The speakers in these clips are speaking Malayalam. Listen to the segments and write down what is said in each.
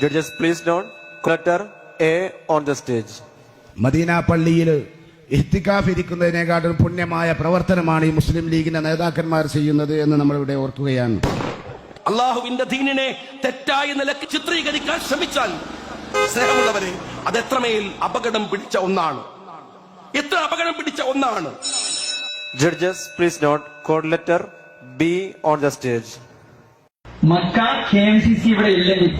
Judges, please note, letter A on the stage. മദീന പള്ളിയിൽ ഇഹ്തിക്കാഫ് ഇരിക്കുന്നതിനേക്കാട്ടും പുണ്യമായ പ്രവർത്തനമാണ് ഈ മുസ്ലിം ലീഗിന്റെ നേതാക്കന്മാർ ചെയ്യുന്നത് എന്ന് നമ്മൾ ഇവിടെ ഓർക്കുകയാണ്. അള്ളാഹുവിന്റെ ദീനിനെ തെറ്റായ നിലയ്ക്ക് ചിത്രീകരിക്കാൻ ശ്രമിച്ചാൽ സ്നേഹമുള്ളവരെ അത് എത്രമേൽ അപകടം പിടിച്ച ഒന്നാണ്. എത്ര അപകടം പിടിച്ച ഒന്നാണ്. Judges please note code letter B on the stage Mecca K M C C ഇവിടെ ഇല്ലെങ്കിൽ.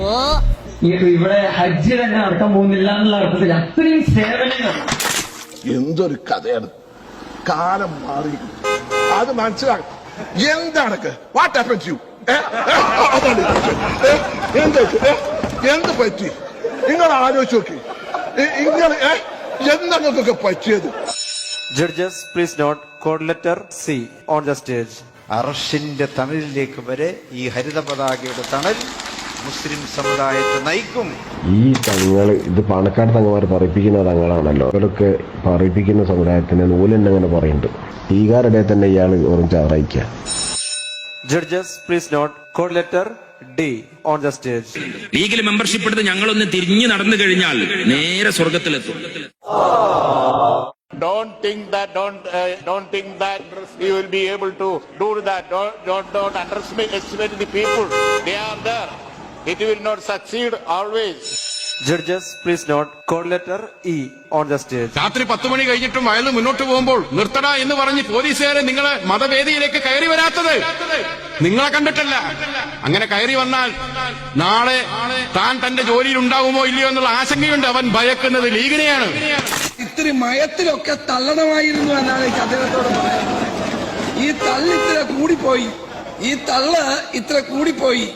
ഇവിടെ ഹജ്ജ് തന്നെ നടക്കാൻ പോകുന്നില്ല എന്നുള്ള അർത്ഥത്തിൽ അത്രയും സേവനങ്ങൾ. എന്തൊരു കഥയാണ്. കാലം മാറി അത് മനസ്സിലാക്കും എന്താണ് വാട്ട് ഹാപ്പൻ യു എന്ത്? എന്ത് പറ്റി? നിങ്ങൾ ആലോചിച്ച് നോക്കി. നിങ്ങൾ എന്തൊക്കെ പറ്റിയത്? Judges please note code letter C on the stage അറഷിന്റെ തണലിലേക്ക് വരെ ഈ ഹരിത പതാകയുടെ തണൽ മുസ്ലിം സമുദായത്തെ നയിക്കും. ഈ തങ്ങൾ ഇത് പാണക്കാട് തങ്ങമാർ പറയിപ്പിക്കുന്ന തങ്ങളാണല്ലോ. ഇവരൊക്കെ പറയിപ്പിക്കുന്ന സമുദായത്തിന് നൂലെന്നെ അങ്ങനെ പറയുന്നുണ്ട്. ഈകാരുടെ തന്നെ ഇയാൾ ഓറും ചാറായിക്കുക judges please note code letter D on the stage ലീഗിൽ മെമ്പർഷിപ്പ് എടുത്ത് ഞങ്ങളൊന്ന് തിരിഞ്ഞു നടന്നു കഴിഞ്ഞാൽ നേരെ സ്വർഗത്തിലെത്തും. Don't think that don't uh, don't think that you will be able to do that. Don't don't, don't underestimate estimate the people. They are there. It will not succeed always. Judges, please note, code letter E on the stage. രാത്രി പത്ത് മണി കഴിഞ്ഞിട്ടും വയലിൽ മുന്നോട്ട് പോകുമ്പോൾ നിർത്തട എന്ന് പറഞ്ഞ് പോലീസുകാരെ നിങ്ങളെ മതവേദിയിലേക്ക് കയറി വരാത്തത്. നിങ്ങളെ കണ്ടിട്ടല്ല. അങ്ങനെ കയറി വന്നാൽ നാളെ താൻ തന്റെ ജോലിയിൽ ഉണ്ടാവുമോ ഇല്ലയോ എന്നുള്ള ആശങ്കയുണ്ട്. അവൻ ഭയക്കുന്നത് ലീഗിനെയാണ്. ഇത്തിരി മയത്തിലൊക്കെ തള്ളണമായിരുന്നു എന്നാണ് എനിക്ക് അദ്ദേഹത്തോട് പറയാനുള്ളത് ഈ തള്ള് ഇത്ര കൂടിപ്പോയി. ഈ തള്ള ഇത്ര കൂടിപ്പോയി.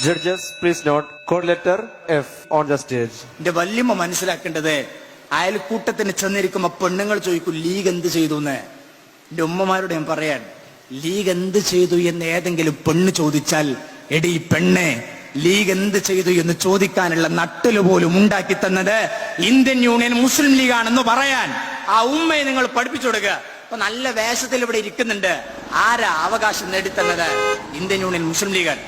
Judges, please note code letter F on the stage എന്റെ വല്യമ്മ മനസ്സിലാക്കേണ്ടത് അയൽക്കൂട്ടത്തിന് ചെന്നിരിക്കുമ്പോ പെണ്ണുങ്ങൾ ചോദിക്കും ലീഗ് എന്ത് ചെയ്തു എന്ന്? എന്റെ ഉമ്മമാരോട് ഞാൻ പറയാൻ ലീഗ് എന്ത് ചെയ്തു എന്ന് ഏതെങ്കിലും പെണ്ണ് ചോദിച്ചാൽ എടി പെണ്ണെ ലീഗ് എന്ത് ചെയ്തു എന്ന് ചോദിക്കാനുള്ള നട്ടൽ പോലും ഉണ്ടാക്കി തന്നത് ഇന്ത്യൻ യൂണിയൻ മുസ്ലിം ലീഗാണെന്ന് പറയാൻ. ആ ഉമ്മയെ നിങ്ങൾ പഠിപ്പിച്ചു കൊടുക്കുക അപ്പൊ നല്ല വേഷത്തിൽ ഇവിടെ ഇരിക്കുന്നുണ്ട്. ആരാ അവകാശം നേടിത്തന്നത്? ഇന്ത്യൻ യൂണിയൻ മുസ്ലിം ലീഗാണ്.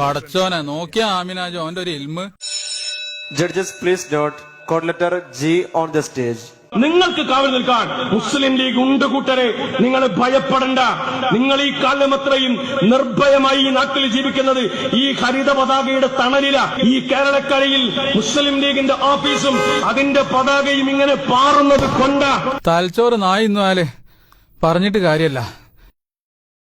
പടച്ചോനെ നോക്കിയ ആമിന അവന്റെ ഒരു ഇൽമ് judges please note code letter G on the stage നിങ്ങൾക്ക് കാവൽ നിൽക്കാൻ മുസ്ലിം ലീഗ് ഉണ്ട് കൂട്ടരെ. നിങ്ങൾ ഭയപ്പെടണ്ട. നിങ്ങൾ ഈ കാലമത്രയും നിർഭയമായി ഈ നാട്ടിൽ ജീവിക്കുന്നത് ഈ ഹരിത പതാകയുടെ തണലില. ഈ കേരളക്കരയിൽ മുസ്ലിം ലീഗിന്റെ ഓഫീസും അതിന്റെ പതാകയും ഇങ്ങനെ പാറുന്നത് കൊണ്ട. തലച്ചോറ് നായി ഇന്നാൽ പറഞ്ഞിട്ട് കാര്യല്ല.